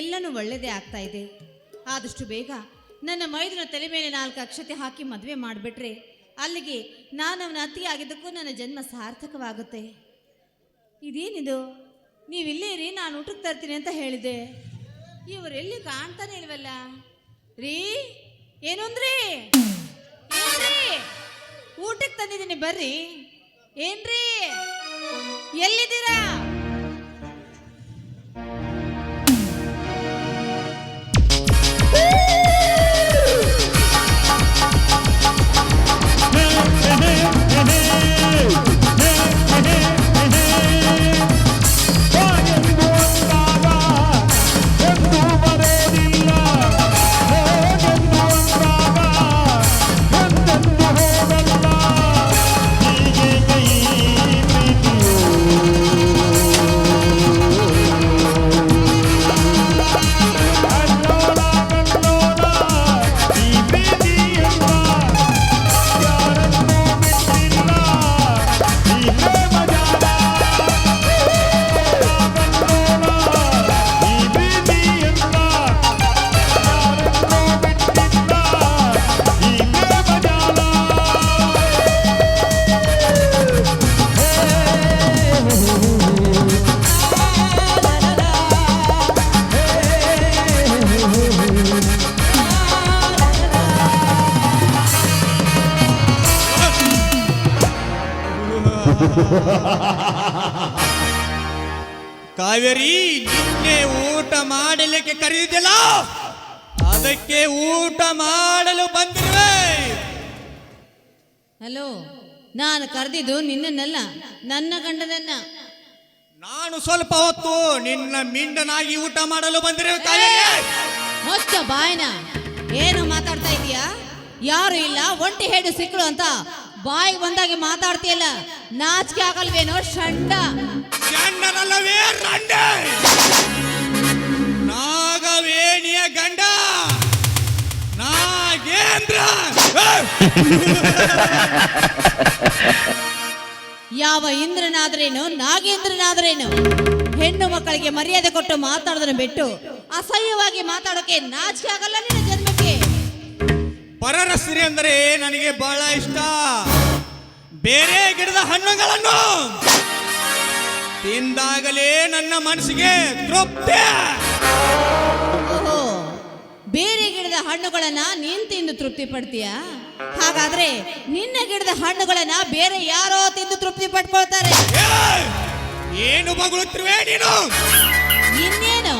ಎಲ್ಲನೂ ಒಳ್ಳೆಯದೇ ಆಗ್ತಾ ಇದೆ. ಆದಷ್ಟು ಬೇಗ ನನ್ನ ಮೈದನ ತಲೆ ಮೇಲೆ ನಾಲ್ಕು ಅಕ್ಷತೆ ಹಾಕಿ ಮದುವೆ ಮಾಡಿಬಿಟ್ರೆ ಅಲ್ಲಿಗೆ ನಾನು ಅವನ ಅತಿಯಾಗಿದ್ದಕ್ಕೂ ನನ್ನ ಜನ್ಮ ಸಾರ್ಥಕವಾಗುತ್ತೆ. ಇದೇನಿದು? ನೀವಿಲ್ಲೇ ರೀ, ನಾನು ಊಟಕ್ಕೆ ತರ್ತೀನಿ ಅಂತ ಹೇಳಿದೆ ಇವರೆಲ್ಲಿ ಕಾಣ್ತಾನೆ ಇಲ್ವಲ್ಲ? ರೀ, ಏನು ಅಂದ್ರಿ? ಊಟಕ್ಕೆ ತಂದಿದ್ದೀನಿ, ಬರ್ರಿ. ಏನ್ರಿ? ಎಲ್ಲಿದ್ದೀರಾ? Hey. ಕಾವೇರಿ ನಿನ್ನೆ ಊಟ ಮಾಡಲಿಕ್ಕೆ ಕರೆಯುವುದಿಲ್ಲ ಅದಕ್ಕೆ ಊಟ ಮಾಡಲು ಬಂದಿರುವೆ. ಹಲೋ ನಾನು ಕರೆದಿದ್ದು ನಿನ್ನನ್ನಲ್ಲ ನನ್ನ ಗಂಡನನ್ನ. ನಾನು ಸ್ವಲ್ಪ ಹೊತ್ತು ನಿನ್ನ ಮಿಂಡನಾಗಿ ಊಟ ಮಾಡಲು ಬಂದಿರುವೆ ಕಾವೇರಿ. ಮೊಚ್ಚ ಬಾಯ್ನ ಏನು ಮಾತಾಡ್ತಾ ಇದೀಯಾ? ಯಾರು ಇಲ್ಲ ಒಂಟಿ ಹೇಳಿ ಸಿಕ್ಕಳು ಅಂತ. ಬಾಯಿಗೆ ಬಂದಾಗೆ ಮಾತಾಡ್ತೀಯಲ್ಲ ನಾಚಿಕೆ ಆಗಲ್ವೇನೋ ಷಂಡ. ಗಂಡನಲ್ಲವೇ ರಂಡೆ ನಾಗವೇಣಿಯ ಗಂಡ. ನಾಗೇಂದ್ರ. ಯಾವ ಇಂದ್ರನಾದ್ರೇನು ನಾಗೇಂದ್ರನಾದ್ರೇನು? ಹೆಣ್ಣು ಮಕ್ಕಳಿಗೆ ಮರ್ಯಾದೆ ಕೊಟ್ಟು ಮಾತಾಡೋದನ್ನ ಬಿಟ್ಟು ಅಸಹ್ಯವಾಗಿ ಮಾತಾಡೋಕೆ ನಾಚಿಕೆ ಆಗಲ್ಲ ನಿನ್ನ ಜನ್ಮಕ್ಕೆ. ಪರರ ಸಿರಿ ಅಂದರೆ ನನಗೆ ಬಹಳ ಇಷ್ಟ. ಬೇರೆ ಗಿಡದ ಹಣ್ಣುಗಳನ್ನು. ತಿಂದಾಗಲೇ ನನ್ನ ಮನಸ್ಸಿಗೆ ತೃಪ್ತಿ. ಓಹೋ ಬೇರೆ ಗಿಡದ ಹಣ್ಣುಗಳನ್ನ ನೀನ್ ತಿಂದು ತೃಪ್ತಿ ಪಡ್ತೀಯಾ? ಹಾಗಾದ್ರೆ ನಿನ್ನ ಗಿಡದ ಹಣ್ಣುಗಳನ್ನ ಬೇರೆ ಯಾರೋ ತಿಂದು ತೃಪ್ತಿ ಪಡ್ಕೊಳ್ತಾರೆ! ಏನು ಬಗಳುತ್ತಿರುವೆ ನೀನು? ಇನ್ನೇನು?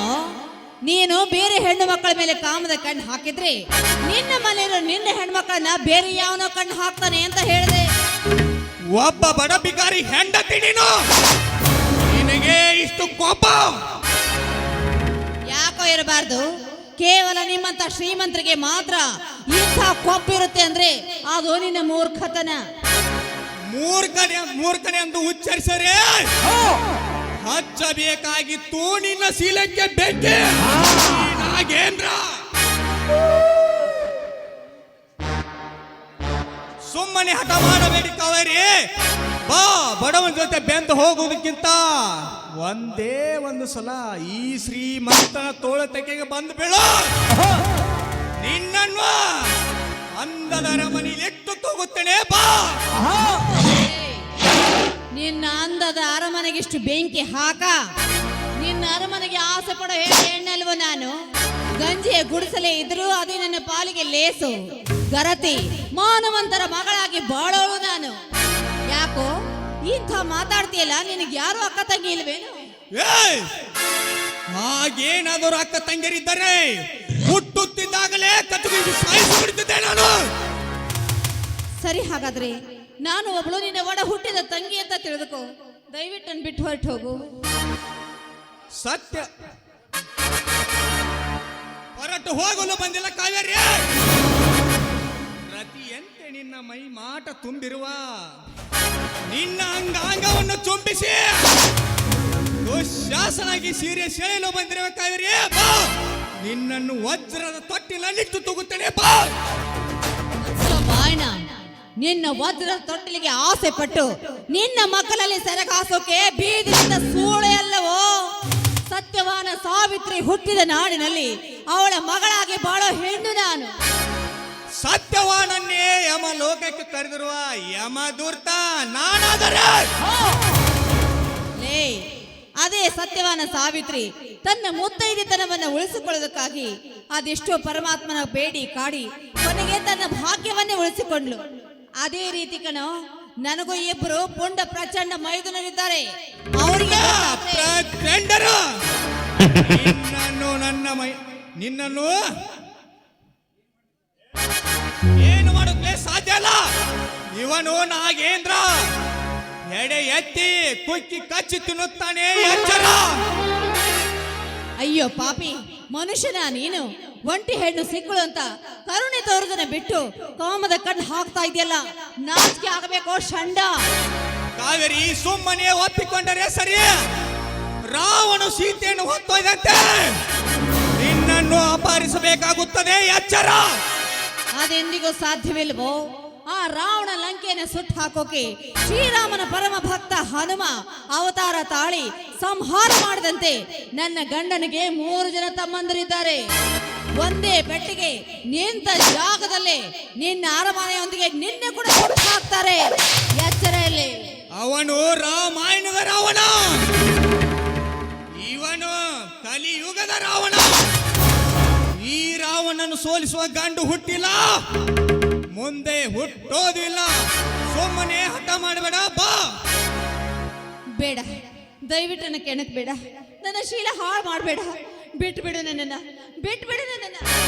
ನೀನು ಬೇರೆ ಹೆಣ್ಣು ಮಕ್ಕಳ ಮೇಲೆ ಕಾಮದ ಕಣ್ಣು ಹಾಕಿದ್ರೆ ನಿನ್ನ ಮನೆಯವರು ನಿನ್ನ ಹೆಣ್ಮಕ್ಳನ್ನ ಬೇರೆ ಯಾವನೋ ಕಣ್ಣು ಹಾಕ್ತಾನೆ ಅಂತ ಹೇಳಿದೆ. ಒಬ್ಬ ಬಡ ಬಿಕಾರಿ ಹೆಂಡತಿ ನೀನು? ನಿನಗೆ ಇಷ್ಟು ಕೋಪ? ಯಾಕೋ ಇರಬಾರ್ದು? ಕೇವಲ ನಿಮ್ಮಂತ ಶ್ರೀಮಂತರಿಗೆ ಮಾತ್ರ ಇಂಥ ಕೋಪ ಇರುತ್ತೆ ಅಂದ್ರೆ ಅದು ನಿನ್ನ ಮೂರ್ಖತನ. ಮೂರ್ಖನೆ ಮೂರ್ಖನೆ ಎಂದು ಉಚ್ಚರಿಸರೆ? ಹಚ್ಚಬೇಕಾಗಿತ್ತು ನಿನ್ನ ಶೀಲಕ್ಕೆ ಬೆಂಕಿ. ನಾಗೇಂದ್ರ. ಸುಮ್ಮನೆ ಹಠ ಮಾಡಬೇಡಿ ಕಾವೇರಿ. ಬಾ, ಬಡವನ ಜೊತೆ ಬೆಂದು ಹೋಗುವುದಕ್ಕಿಂತ ಒಂದೇ ಒಂದು ಸಲ ಈ ಶ್ರೀಮಂತ ತೋಳ ತೆಗೆಗೆ ಬಂದು ಬೀಳು. ನಿನ್ನನ್ನು ಅಂದದ ಅರಮನೆ ಎಷ್ಟು ತಗೋತೇನೆ ಬಾ. ನಿನ್ನ ಅಂದದ ಅರಮನೆಗೆ ಇಷ್ಟು ಬೆಂಕಿ ಹಾಕ. ನಿನ್ನ ಅರಮನೆಗೆ ಆಸೆ ಪಡೋ ಹೇಳಿ ಹೆಣ್ಣಲ್ವ ನಾನು? ಗಂಜಿಯ ಗುಡಿಸಲೇ ಇದ್ರು ಅದೇ ನನ್ನ ಪಾಲಿಗೆ ಲೇಸು. ಗರತಿ, ಮಾನವಂತರ ಮಗಳಾಗಿ ಬಾಳೋಳು ನಾನು. ಯಾಕೋ ಇಂಥ ಮಾತಾಡ್ತೀಯಲ್ಲ ನಿನಗೆ ಯಾರು ಅಕ್ಕ ತಂಗಿ ಇಲ್ವೇನು? ಏಯ್! ಹಾಗೇನಾದರೂ ಅಕ್ಕ ತಂಗಿರಿದ್ದರೆ ಹುಟ್ಟುತ್ತಿದ್ದಾಗಲೇ ಬಿಡುತ್ತಿದ್ದೆ ನಾನು. ಸರಿ ಹಾಗಾದ್ರೆ ನಾನು ಒಬ್ಳು ನಿನ್ನ ಒಡ ಹುಟ್ಟಿದ ತಂಗಿ ಅಂತ ತಿಳಿದುಕೋ. ದಯವಿಟ್ಟು ನನ್ ಬಿಟ್ಟು ಹೊರಟು ಹೋಗು. ಸತ್ಯ. ಹೊರಟು ಹೋಗಲು ಬಂದಿಲ್ಲ ಕಾವೇರಿ. ನಿನ್ನ ಮೈ ಮಾಟ ತುಂಬಿರುವ ನಿನ್ನ ಅಂಗಾಂಗವನ್ನು ಚುಂಬಿಸಿ ದುಶಾಸನಾಗಿ ಸೀರೆ ಶೈಲು ಬಂದಿರುವ ಬಾ. ನಿನ್ನನ್ನು ವಜ್ರದ ತೊಟ್ಟಿನಲ್ಲಿಟ್ಟು ತೂಗುತ್ತೇನೆ, ಬಾ. ಸೊ ನಿನ್ನ ವಜ್ರದ ತೊಟ್ಟಿಲಿಗೆ ಆಸೆ ಪಟ್ಟು ನಿನ್ನ ಮಕ್ಕಳಲ್ಲಿ ಸೆರಗಾಸೋಕೆ ಬೀದಿಯಿಂದ ಸೂಳೆ ಅಲ್ಲವೋ ಸತ್ಯವಾನ ಸಾವಿತ್ರಿ ಹುಟ್ಟಿದ ನಾಡಿನಲ್ಲಿ ಅವಳ ಮಗಳಾಗಿ ಬಾಳೋ ಹೆಣ್ಣು ನಾನು. ಸತ್ಯವಾನನ್ನೇ ಯಮ ಲೋಕಕ್ಕೆ ಕರೆದಿರುವ ಯಮ ದುರ್ತ ನಾನಾದರೆ. ಲೇ ಅದೇ ಸತ್ಯವಾನ ಸಾವಿತ್ರಿ. ತನ್ನ ಮುತ್ತೈದೆತನವನ್ನ ಉಳಿಸಿಕೊಳ್ಳೋದಕ್ಕಾಗಿ ಅದೆಷ್ಟೋ ಪರಮಾತ್ಮನ ಬೇಡಿ ಕಾಡಿ ಕೊನೆಗೆ ತನ್ನ ಭಾಗ್ಯವನ್ನೇ ಉಳಿಸಿಕೊಂಡ್ಲು. ಅದೇ ರೀತಿ ಕಣೋ ನನಗೂ ಇಬ್ಬರು ಪುಂಡ ಪ್ರಚಂಡ ಮೈದುನರಿದ್ದಾರೆ. ಅವರಿಗೆ ಪ್ರಚಂಡರು. ನಿನ್ನನ್ನು ನನ್ನ ಮೈ ನಿನ್ನನ್ನು ಏನು ಮಾಡೋಕೆ ಸಾಧ್ಯ ಅಲ್ಲ. ಇವನು ನಾಗೇಂದ್ರ. ಎಡೆ ಎತ್ತಿ ಕುಕ್ಕಿ ಕಚ್ಚಿ ತಿನ್ನುತ್ತಾನೆ ಎಚ್ಚರ. ಅಯ್ಯೋ ಪಾಪಿ ಮನುಷ್ಯನ ನೀನು ಒಂಟಿ ಹೆಣ್ಣು ಸಿಕ್ಕಳು ಅಂತ ಕರುಣೆ ತೋರುದನ್ನ ಬಿಟ್ಟು ಕಾಮದ ಕಣ್ಣು ಹಾಕ್ತಾ ಇದೆಯಲ್ಲ ನಾಚಿಕೆ ಆಗಬೇಕು ಷಂಡ. ಕಾವೇರಿ ಸುಮ್ಮನೆ ಒಪ್ಪಿಕೊಂಡರೆ ಸರಿ. ರಾವಣ ಸೀತೆಯನ್ನು ಹೊತ್ತೊಯ್ದಂತೆ ನಿನ್ನನ್ನು ಅಪಹರಿಸಬೇಕಾಗುತ್ತದೆ ಎಚ್ಚರ. ಅದೆಂದಿಗೂ ಸಾಧ್ಯವಿಲ್ವೋ ಆ ರಾವಣ ಲಂಕೆಯನ್ನು ಸುಟ್ಟು ಹಾಕೋಕೆ ಶ್ರೀರಾಮನ ಪರಮ ಭಕ್ತ ಹನುಮ ಅವತಾರ ತಾಳಿ ಸಂಹಾರ ಮಾಡದಂತೆ ನನ್ನ ಗಂಡನಿಗೆ ಮೂರು ಜನ ತಮ್ಮಂದರಿದ್ದಾರೆ. ಒಂದೇ ಬೆಟ್ಟಿಗೆ ನಿಂತ ಜಾಗದಲ್ಲಿ ನಿನ್ನ ಅರಮನೆಯೊಂದಿಗೆ ನಿನ್ನೆ ಕೂಡ ಸುಟ್ಟು ಹಾಕ್ತಾರೆ. ಎಚ್ಚರೆಯಲ್ಲಿ ಅವನು ರಾಮಾಯಣದ ರಾವಣ. ಇವನು ಕಲಿಯುಗದ ರಾವಣ. ರಾವಣನು ಸೋಲಿಸುವ ಗಂಡು ಹುಟ್ಟಿಲ್ಲ. ಮುಂದೆ ಹುಟ್ಟೋದಿಲ್ಲ. ಸುಮ್ಮನೆ ಹಠ ಮಾಡಬೇಡ, ಬಾ. ಬೇಡ, ದಯವಿಟ್ಟು ನನ್ನ ಕೆಣಕ್ ಬೇಡ. ನನ್ನ ಶೀಲ ಹಾಳು ಮಾಡಬೇಡ. ಬಿಟ್ಬಿಡು ನನ್ನನ್ನು, ಬಿಟ್ಬಿಡು ನನ್ನನ್ನ.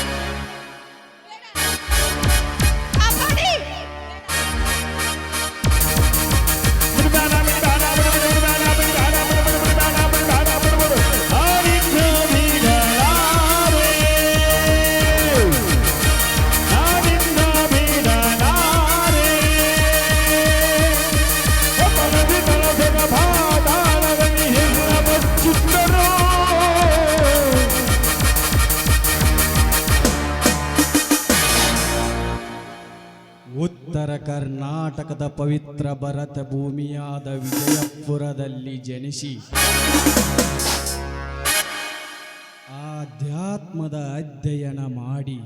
ಪವಿತ್ರ ಭರತ ಭೂಮಿಯಾದ ವಿಜಯಪುರದಲ್ಲಿ ಜನಿಸಿ ಆಧ್ಯಾತ್ಮದ ಅಧ್ಯಯನ ಮಾಡಿ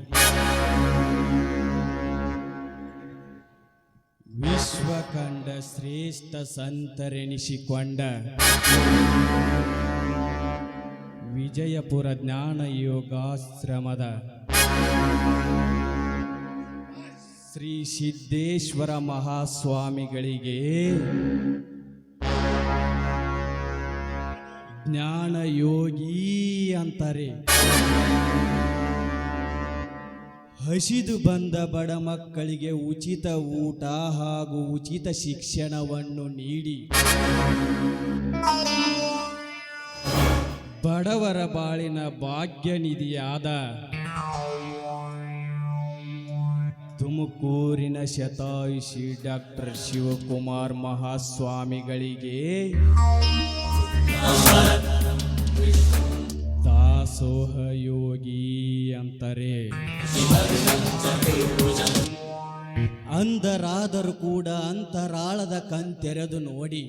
ವಿಶ್ವಕಂಡ ಶ್ರೇಷ್ಠ ಸಂತರೆನಿಸಿಕೊಂಡ ವಿಜಯಪುರ ಜ್ಞಾನ ಯೋಗಾಶ್ರಮದ ಶ್ರೀ ಸಿದ್ದೇಶ್ವರ ಮಹಾಸ್ವಾಮಿಗಳಿಗೆ ಜ್ಞಾನ ಯೋಗಿ ಅಂತಾರೆ. ಹಸಿದು ಬಂದ ಬಡ ಮಕ್ಕಳಿಗೆ ಉಚಿತ ಊಟ ಹಾಗೂ ಉಚಿತ ಶಿಕ್ಷಣವನ್ನು ನೀಡಿ. ಬಡವರ ಬಾಳಿನ ಭಾಗ್ಯನಿಧಿಯಾದ ತುಮಕೂರಿನ ಶತಾಯುಷಿ ಡಾಕ್ಟರ್ ಶಿವಕುಮಾರ್ ಮಹಾಸ್ವಾಮಿಗಳಿಗೆ ದಾಸೋಹಯೋಗಿ ಅಂತಾರೆ. ಅಂಧರಾದರೂ ಕೂಡ ಅಂತರಾಳದ ಕಂತೆರೆದು ನೋಡಿ.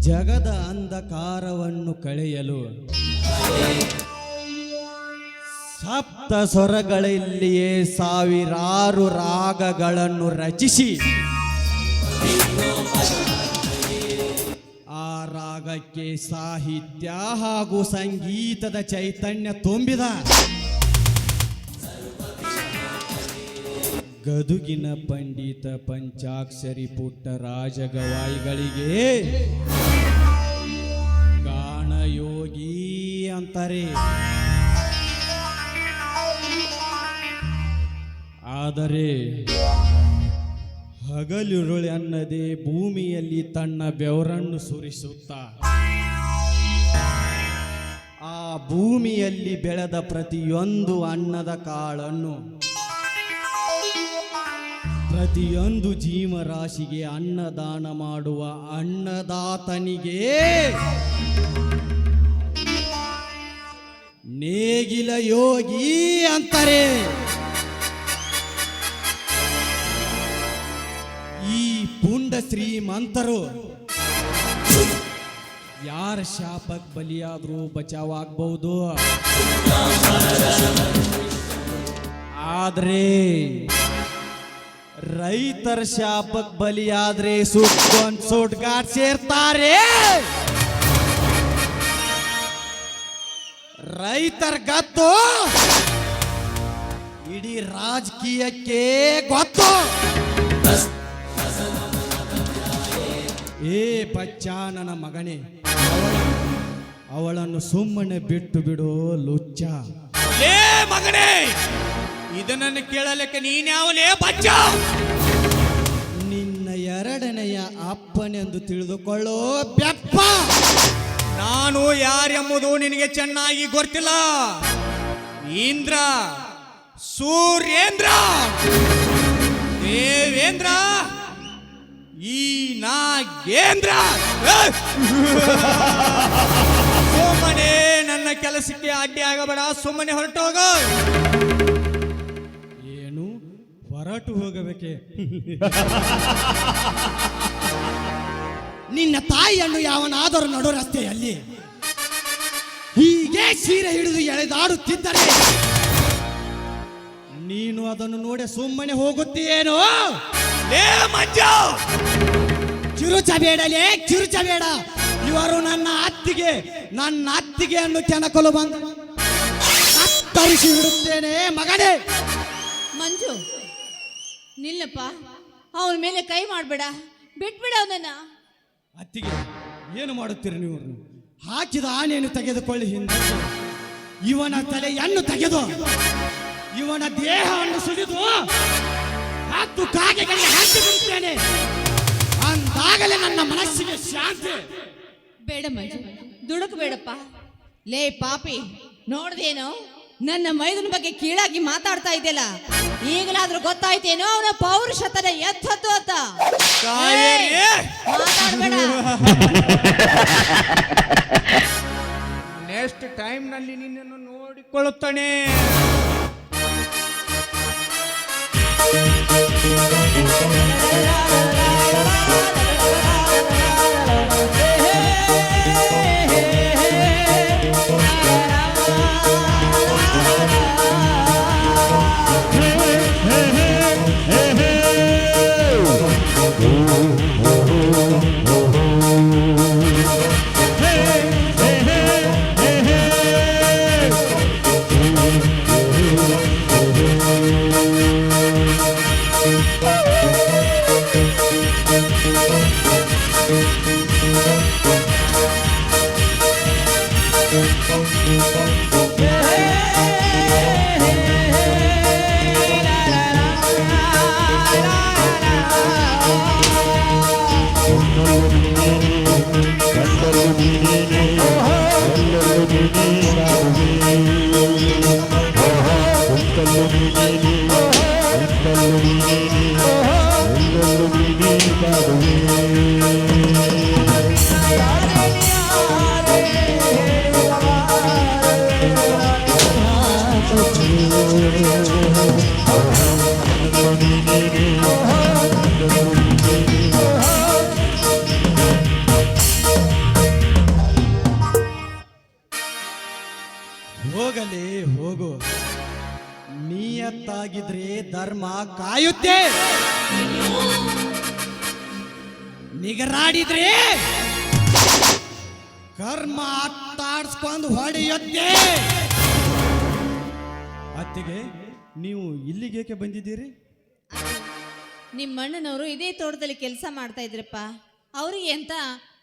ಜಗದ ಅಂಧಕಾರವನ್ನು ಕಳೆಯಲು ಸಪ್ತ ಸ್ವರಗಳಲ್ಲಿಯೇ ಸಾವಿರಾರು ರಾಗಗಳನ್ನು ರಚಿಸಿ. ಆ ರಾಗಕ್ಕೆ ಸಾಹಿತ್ಯ ಹಾಗೂ ಸಂಗೀತದ ಚೈತನ್ಯ ತುಂಬಿದ. ಗದುಗಿನ ಪಂಡಿತ ಪಂಚಾಕ್ಷರಿ ಪುಟ್ಟ ರಾಜಗವಾಯಿಗಳಿಗೆ ಗಾಣಯೋಗಿ ಅಂತಾರೆ. ಆದರೆ ಹಗಲಿರುಳೆ ಅನ್ನದೇ ಭೂಮಿಯಲ್ಲಿ ತನ್ನ ಬೆವರನ್ನು ಸುರಿಸುತ್ತ. ಆ ಭೂಮಿಯಲ್ಲಿ ಬೆಳೆದ ಪ್ರತಿಯೊಂದು ಅನ್ನದ ಕಾಳನ್ನು ಪ್ರತಿಯೊಂದು ಜೀವರಾಶಿಗೆ ಅನ್ನದಾನ ಮಾಡುವ ಅನ್ನದಾತನಿಗೆ ನೇಗಿಲ ಯೋಗಿ ಅಂತಾರೆ. ಶ್ರೀಮಂತರು ಯಾರ ಶಾಪಕ್ ಬಲಿಯಾದ್ರೂ ಬಚಾವಾಗಬಹುದು? ಆದ್ರೆ ರೈತರ ಶಾಪಕ್ ಬಲಿಯಾದ್ರೆ ಸುಟ್ಕೊಂಡ್ ಸುಟ್ಗಾಡ್ ಸೇರ್ತಾರೆ. ರೈತರ ಗತ್ತು, ಇಡೀ ರಾಜಕೀಯಕ್ಕೆ ಗೊತ್ತು. ಏ ಬಚ್ಚ ನನ್ನ ಮಗನೇ ಅವಳನ್ನು ಸುಮ್ಮನೆ ಬಿಟ್ಟು ಬಿಡು ಲುಚ್ಚ. ಲೇ ಮಗನೇ ಇದನ್ನು ಕೇಳಲಿಕ್ಕೆ ನೀನ್ಯಾವಲೇ ಬಚ್ಚ? ನಿನ್ನ ಎರಡನೆಯ ಅಪ್ಪನೆಂದು ತಿಳಿದುಕೊಳ್ಳೋ ಬೆಪ್ಪ. ನಾನು ಯಾರೆಂಬುದು ನಿನಗೆ ಚೆನ್ನಾಗಿ ಗೊತ್ತಿಲ್ಲ. ಇಂದ್ರ ಸೂರ್ಯೇಂದ್ರ ದೇವೇಂದ್ರ. ಈ ನಾಗೇಂದ್ರ! ಸುಮ್ಮನೆ ನನ್ನ ಕೆಲಸಕ್ಕೆ ಅಡ್ಡಿ ಆಗಬೇಡ ಸುಮ್ಮನೆ ಹೋಗೋ. ಏನು? ಹೊರಟು ಹೋಗಬೇಕೆ? ನಿನ್ನ ತಾಯಿಯನ್ನು ಯಾವನಾದರೂ ನಡು ರಸ್ತೆಯಲ್ಲಿ. ಹೀಗೆ ಸೀರೆ ಹಿಡಿದು ಎಳೆದಾಡುತ್ತಿದ್ದರೆ ನೀನು ಅದನ್ನು ನೋಡಿ ಸುಮ್ಮನೆ ಹೋಗುತ್ತೀಯೇನೋ? ಲೇ ಮಂಜ! ಚಿರುಚಬೇಡಲೇ ಚಿರುಚಬೇಡ ಇವರು ನನ್ನ ಅತ್ತಿಗೆ ನನ್ನ ಅತ್ತಿಗೆ ಅನ್ನು ಕೆಣಕಲು ಬಂದು ಕತ್ತರಿಸಿ ಬಿಡುತ್ತೇನೆ ಮಗನೇ. ಮಂಜು ನಿಲ್ಲಪ್ಪ. ಅವನ ಮೇಲೆ ಕೈ ಮಾಡಬೇಡ. ಬಿಟ್ಬಿಡ ಅವನನ್ನ. ಅತ್ತಿಗೆ ಏನು ಮಾಡುತ್ತೀರಿ ನೀವು? ಹಾಕಿದ ಆನೆಯನ್ನು ತೆಗೆದುಕೊಳ್ಳಿ ಹಿಂದೆ. ಇವನ ತಲೆಯನ್ನು ತೆಗೆದು ಇವನ ದೇಹವನ್ನು ಸುಲಿದು ಹತ್ತು ಕಾಗೆಗಳಿಗೆ ಹಾಕಿ ಬಿಡುತ್ತೇನೆ ಅಂದಾಗಲೇ ನನ್ನ ಮನಸ್ಸಿಗೆ ಶಾಂತಿ. ಬೇಡ ಮಂಜು ದುಡುಕು ಬೇಡಪ್ಪ ಲೇ ಪಾಪಿ ನೋಡ್ದೇನು? ನನ್ನ ಮೈದನ ಬಗ್ಗೆ ಕೀಳಾಗಿ ಮಾತಾಡ್ತಾ ಇದೆಯಲ್ಲ? ಈಗಲಾದ್ರೂ ಗೊತ್ತಾಯ್ತೇನೋ ಅವನ ಪೌರುಷತನ ಎತ್ತದ್ದು ಅಂತ? ನೆಕ್ಸ್ಟ್ ಮಾತಾಡ್ಬೇಡ. ನೆಕ್ಸ್ಟ್ ಟೈಮ್ನಲ್ಲಿ ನಿನ್ನನ್ನು ನೋಡಿಕೊಳ್ಳುತ್ತಾನೆ. ಹೋಗಲೇ ನಿಯತ್ತಾಗಿದ್ರೆ ಧರ್ಮ ಕಾಯುತ್ತೆ. ನಿಗರಾಡಿದ್ರೆ ಕರ್ಮ ತಾಡ್ಸ್ಕೊಂಡು ಹೊಡೆಯುತ್ತೆ. ಅತ್ತಿಗೆ ನೀವು ಇಲ್ಲಿಗೇಕೆ ಬಂದಿದ್ದೀರಿ? ನಿಮ್ಮ ಅಣ್ಣನವರು ಇದೇ ತೋಟದಲ್ಲಿ ಕೆಲಸ ಮಾಡ್ತಾ ಇದ್ರಪ್ಪ. ಅವ್ರಿಗೆ ಅಂತ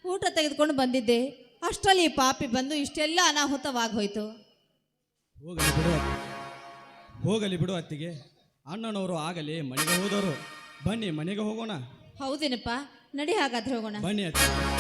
ಊಟ ತೆಗೆದುಕೊಂಡು ಬಂದಿದ್ದೆ. ಅಷ್ಟರಲ್ಲಿ ಪಾಪಿ ಬಂದು ಇಷ್ಟೆಲ್ಲ ಅನಾಹುತವಾಗಿ ಹೋಯ್ತು. ಹೋಗಲಿ ಬಿಡು. ಹೋಗಲಿ ಬಿಡು ಅತ್ತಿಗೆ. ಅಣ್ಣನವರು ಆಗಲಿ ಮನೆಗೆ ಹೋದವರು. ಬನ್ನಿ ಮನೆಗೆ ಹೋಗೋಣ. ಹೌದೇನಪ್ಪ ನಡಿ ಹಾಗಾದ್ರೆ ಹೋಗೋಣ. ಬನ್ನಿ ಅತ್ತಿಗೆ.